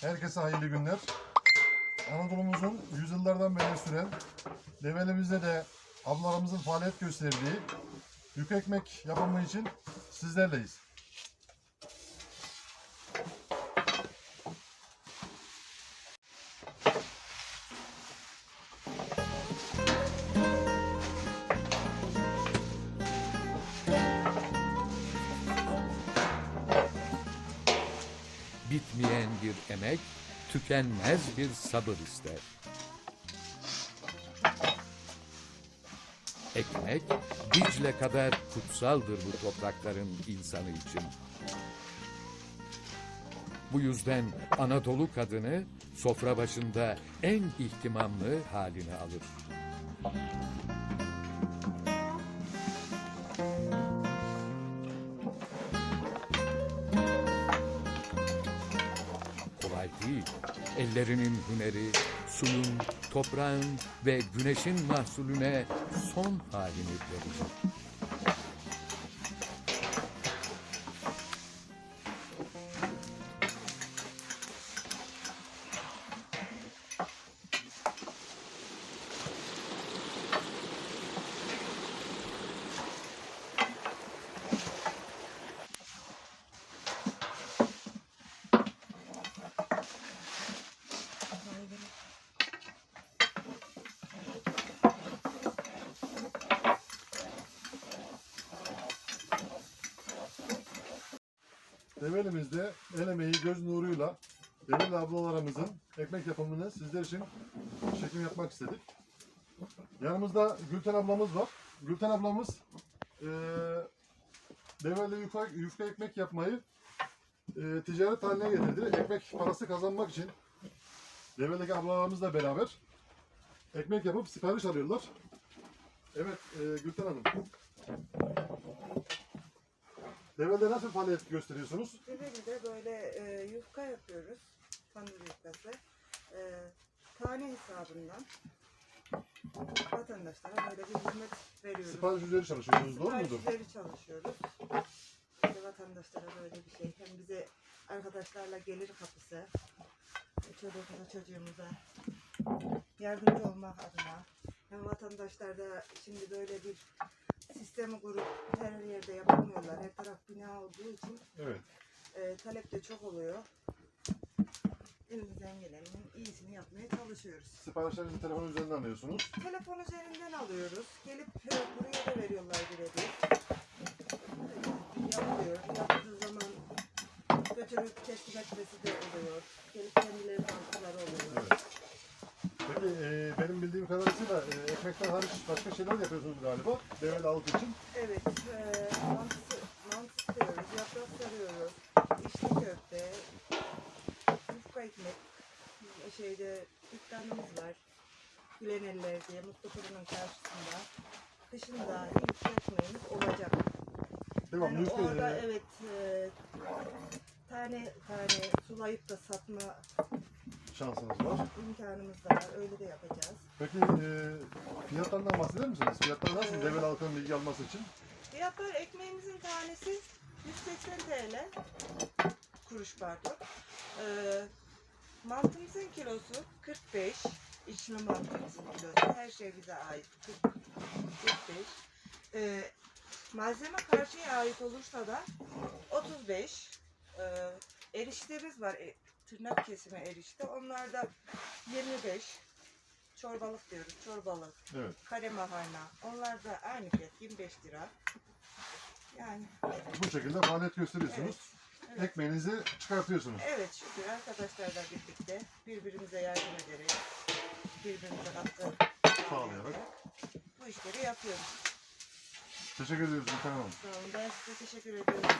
Herkese hayırlı günler. Anadolu'muzun yüzyıllardan beri süren, develimizde de ablalarımızın faaliyet gösterdiği yük ekmek yapımı için sizlerleyiz. Bitmeyen bir emek, tükenmez bir sabır ister. Ekmek, Dicle kadar kutsaldır bu toprakların insanı için. Bu yüzden Anadolu kadını sofra başında en ihtimamlı halini alır. Değil. Ellerinin hüneri, suyun, toprağın ve güneşin mahsulüne son halini verir. Develimizde el emeği göz nuruyla Develi ablalarımızın ekmek yapımını sizler için çekim yapmak istedik. Yanımızda Gülten ablamız var. Gülten ablamız eee Develi yufka, yufka ekmek yapmayı eee, ticaret haline getirdi. Ekmek parası kazanmak için Develi'deki ablalarımızla beraber ekmek yapıp sipariş alıyorlar. Evet eee, Gülten Hanım. Develi'de nasıl faaliyet gösteriyorsunuz? Develi'de böyle e, yufka yapıyoruz. Tandır yufkası. E, tane hesabından vatandaşlara böyle bir hizmet veriyoruz. Sipariş üzeri çalışıyorsunuz, doğru mudur? Siparişleri çalışıyoruz. İşte vatandaşlara böyle bir şey. Hem bize arkadaşlarla gelir kapısı. Çoluğumuza çocuğumuza yardımcı olmak adına. Hem vatandaşlar da şimdi böyle bir sistemi kurup her yerde yapamıyorlar. Her taraf bina olduğu için Evet. e, talep de çok oluyor. Elimizden gelenin iyisini yapmaya çalışıyoruz. Siparişlerinizi telefon üzerinden alıyorsunuz. Telefon üzerinden alıyoruz. Gelip e, buraya da veriyorlar birebir. Yapılıyor. Yaptığı zaman götürüp teslim etmesi de oluyor. Gelip kendileri tanıtmaları oluyor. Evet. Peki e, benim bildiğim kadarıyla e, ekmekten hariç başka şeyler yapıyorsunuz galiba. Devlet halk için. Evet, e, mantısı, mantı sarıyoruz, yaprak sarıyoruz, içli köfte, yufka ekmek, şeyde dükkanımız var. Gülen Eller diye Mutlu Fırın'ın karşısında. Dışında yufka ekmeğimiz olacak. Devamlı Yani orada e, evet e, tane tane sulayıp da satma şansınız var. imkanımız da var. Öyle de yapacağız. Peki e, fiyatlarından bahseder misiniz? Fiyatlar nasıl? Evet. Devlet halkının bilgi alması için. Fiyatlar ekmeğimizin tanesi 180 TL. Kuruş pardon. Ee, mantımızın kilosu 45. İçli mantımızın kilosu. Her şey bize ait. 40, 45. Ee, malzeme karşıya ait olursa da 35. Ee, eriştemiz var. Tırnak kesimi erişte. Onlar da 25. Çorbalık diyoruz. Çorbalık Evet. kare makarna. Onlar da aynı fiyat 25 lira. Yani Bu şekilde faaliyet gösteriyorsunuz. evet. Evet. Ekmeğinizi çıkartıyorsunuz. Evet şükür arkadaşlarla birlikte birbirimize yardım ederek birbirimize katkı Sağlayarak. bu işleri yapıyoruz. Teşekkür ediyoruz Gülten Hanım. Sağ olun. Ben size teşekkür ediyorum.